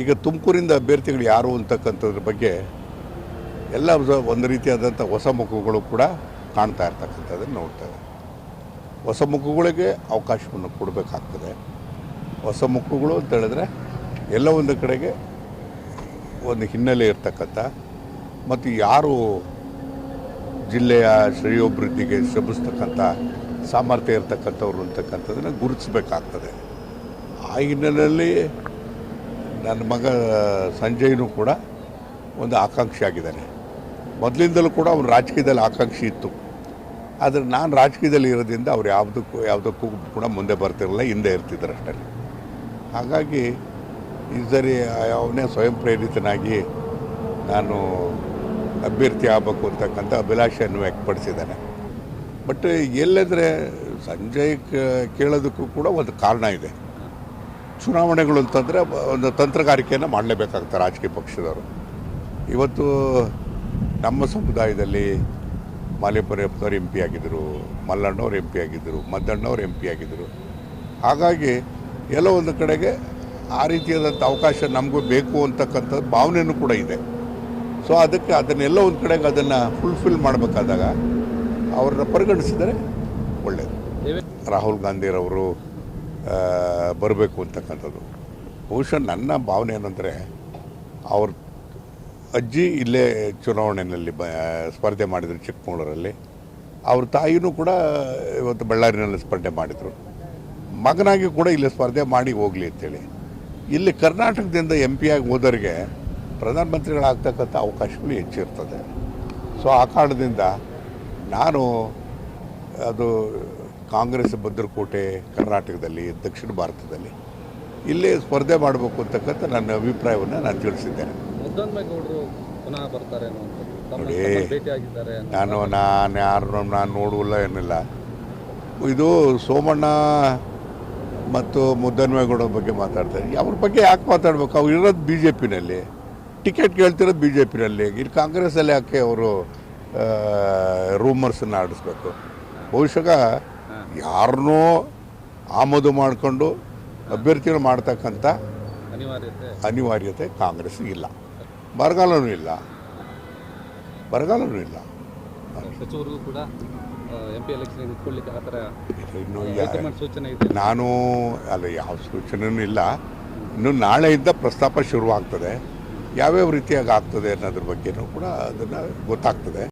ಈಗ ತುಮಕೂರಿಂದ ಅಭ್ಯರ್ಥಿಗಳು ಯಾರು ಅಂತಕ್ಕಂಥದ್ರ ಬಗ್ಗೆ ಎಲ್ಲ ಒಂದು ರೀತಿಯಾದಂಥ ಹೊಸ ಮುಖಗಳು ಕೂಡ ಕಾಣ್ತಾ ಇರ್ತಕ್ಕಂಥದ್ದನ್ನು ನೋಡ್ತೇವೆ ಹೊಸ ಮುಖಗಳಿಗೆ ಅವಕಾಶವನ್ನು ಕೊಡಬೇಕಾಗ್ತದೆ. ಹೊಸ ಮುಖಗಳು ಅಂತ ಹೇಳಿದ್ರೆ ಎಲ್ಲ ಒಂದು ಕಡೆಗೆ ಒಂದು ಹಿನ್ನೆಲೆ ಇರ್ತಕ್ಕಂಥ ಮತ್ತು ಯಾರು ಜಿಲ್ಲೆಯ ಶ್ರೇಯೋಭಿವೃದ್ಧಿಗೆ ಶ್ರಮಿಸ್ತಕ್ಕಂಥ ಸಾಮರ್ಥ್ಯ ಇರ್ತಕ್ಕಂಥವ್ರು ಅಂತಕ್ಕಂಥದ್ದನ್ನು ಗುರುತಿಸಬೇಕಾಗ್ತದೆ. ಆ ಹಿನ್ನೆಲೆಯಲ್ಲಿ ನನ್ನ ಮಗ, ಸಂಜಯ್ನೂ ಕೂಡ ಒಂದು ಆಕಾಂಕ್ಷಿ ಆಗಿದ್ದಾನೆ ಮೊದಲಿಂದಲೂ ಕೂಡ ಅವನು ರಾಜಕೀಯದಲ್ಲಿ ಆಕಾಂಕ್ಷಿ ಇತ್ತು. ಆದರೆ ನಾನು ರಾಜಕೀಯದಲ್ಲಿ ಇರೋದ್ರಿಂದ ಅವ್ರು ಯಾವುದಕ್ಕೂ ಯಾವುದಕ್ಕೂ ಕೂಡ ಮುಂದೆ ಬರ್ತಿರಲಿಲ್ಲ, ಹಿಂದೆ ಇರ್ತಿದ್ರು ಅಷ್ಟೇ ಹಾಗಾಗಿ ಈ ಸರಿ ಅವನೇ ಸ್ವಯಂ ಪ್ರೇರಿತನಾಗಿ ನಾನು ಅಭ್ಯರ್ಥಿ ಆಗಬೇಕು ಅಂತಕ್ಕಂಥ ಅಭಿಲಾಷೆಯನ್ನು ವ್ಯಕ್ತಪಡಿಸಿದ್ದಾನೆ. ಬಟ್ ಎಲ್ಲಂದರೆ ಸಂಜಯ್ ಕೇಳೋದಕ್ಕೂ ಕೂಡ ಒಂದು ಕಾರಣ ಇದೆ. ಚುನಾವಣೆಗಳು ಅಂತಂದರೆ ಒಂದು ತಂತ್ರಗಾರಿಕೆಯನ್ನು ಮಾಡಲೇಬೇಕಾಗ್ತದೆ ರಾಜಕೀಯ ಪಕ್ಷದವರು. ಇವತ್ತು ನಮ್ಮ ಸಮುದಾಯದಲ್ಲಿ ಮಾಲೇಪುರಪ್ಪನವ್ರು ಎಂ ಪಿ ಆಗಿದ್ದರು ಮಲ್ಲಣ್ಣವ್ರು ಎಂ ಪಿ ಆಗಿದ್ದರು ಮದ್ದಣ್ಣವ್ರು ಎಂ ಪಿ ಆಗಿದ್ದರು ಹಾಗಾಗಿ ಎಲ್ಲ ಒಂದು ಕಡೆಗೆ ಆ ರೀತಿಯಾದಂಥ ಅವಕಾಶ ನಮಗೂ ಬೇಕು ಅಂತಕ್ಕಂಥ ಭಾವನೆಯೂ ಕೂಡ ಇದೆ. ಸೊ ಅದಕ್ಕೆ ಅದನ್ನೆಲ್ಲ ಒಂದು ಕಡೆಗೆ ಅದನ್ನು ಫುಲ್ಫಿಲ್ ಮಾಡಬೇಕಾದಾಗ ಅವ್ರನ್ನ ಪರಿಗಣಿಸಿದರೆ ಒಳ್ಳೆಯದು ರಾಹುಲ್ ಗಾಂಧಿರವರು ಬರಬೇಕು ಅಂತಕ್ಕಂಥದ್ದು. ಬಹುಶಃ ನನ್ನ ಭಾವನೆ ಏನಂದರೆ, ಅವ್ರ ಅಜ್ಜಿ ಇಲ್ಲೇ ಚುನಾವಣೆಯಲ್ಲಿ ಬ ಸ್ಪರ್ಧೆ ಮಾಡಿದರು ಚಿಕ್ಕಮಗಳೂರಲ್ಲಿ. ಅವ್ರ ತಾಯಿನೂ ಕೂಡ ಇವತ್ತು ಬಳ್ಳಾರಿನಲ್ಲಿ ಸ್ಪರ್ಧೆ ಮಾಡಿದರು. ಮಗನಾಗಿ ಕೂಡ ಇಲ್ಲಿ ಸ್ಪರ್ಧೆ ಮಾಡಿ ಹೋಗಲಿ ಅಂತೇಳಿ. ಇಲ್ಲಿ ಕರ್ನಾಟಕದಿಂದ ಎಂ ಪಿ ಆಗಿ ಹೋದವರಿಗೆ ಪ್ರಧಾನಮಂತ್ರಿಗಳಾಗ್ತಕ್ಕಂಥ ಅವಕಾಶಗಳು ಹೆಚ್ಚಿರ್ತದೆ ಸೊ, ಆ ಕಾರಣದಿಂದ ನಾನು ಅದು ಕಾಂಗ್ರೆಸ್ ಭದ್ರಕೋಟೆ ಕರ್ನಾಟಕದಲ್ಲಿ ದಕ್ಷಿಣ ಭಾರತದಲ್ಲಿ ಇಲ್ಲೇ ಸ್ಪರ್ಧೆ ಮಾಡಬೇಕು ಅಂತಕ್ಕಂಥ ನನ್ನ ಅಭಿಪ್ರಾಯವನ್ನು ನಾನು ತಿಳಿಸಿದ್ದೇನೆ. ನೋಡಿ. ನಾನು ನಾನು ಯಾರು ನಾನು ನೋಡುವಲ್ಲ ಏನಿಲ್ಲ. ಇದು ಸೋಮಣ್ಣ ಮತ್ತು ಮುದ್ದನ್ಮೇಗೌಡ ಬಗ್ಗೆ ಮಾತಾಡ್ತಾರೆ. ಅವ್ರ ಬಗ್ಗೆ ಯಾಕೆ ಮಾತಾಡ್ಬೇಕು? ಅವ್ರು ಇರೋದು ಬಿ ಜೆ ಪಿನಲ್ಲಿ ಟಿಕೆಟ್ ಕೇಳ್ತಿರೋದು ಬಿ ಜೆ ಪಿನಲ್ಲಿ ಇಲ್ಲಿ ಕಾಂಗ್ರೆಸ್ಸಲ್ಲಿ ಯಾಕೆ ಅವರು ರೂಮರ್ಸನ್ನು ಆಡಿಸ್ಬೇಕು? ಬಹುಶಃ ಯಾರನ್ನೋ ಆಮದು ಮಾಡಿಕೊಂಡು ಅಭ್ಯರ್ಥಿಗಳು ಮಾಡ್ತಕ್ಕಂಥ ಅನಿವಾರ್ಯತೆ. ಕಾಂಗ್ರೆಸ್ ಇಲ್ಲ. ಬರಗಾಲನೂ ಇಲ್ಲ. ಬರಗಾಲನೂ ಇಲ್ಲ. ನಾನು ಅಲ್ಲ ಯಾವ ಸೂಚನೆಯೂ ಇಲ್ಲ. ಇನ್ನು ನಾಳೆಯಿಂದ ಪ್ರಸ್ತಾಪ ಶುರುವಾಗ್ತದೆ. ಯಾವ್ಯಾವ ರೀತಿಯಾಗಿ ಆಗ್ತದೆ ಅನ್ನೋದ್ರ ಬಗ್ಗೆನೂ ಕೂಡ ಅದನ್ನು ಗೊತ್ತಾಗ್ತದೆ.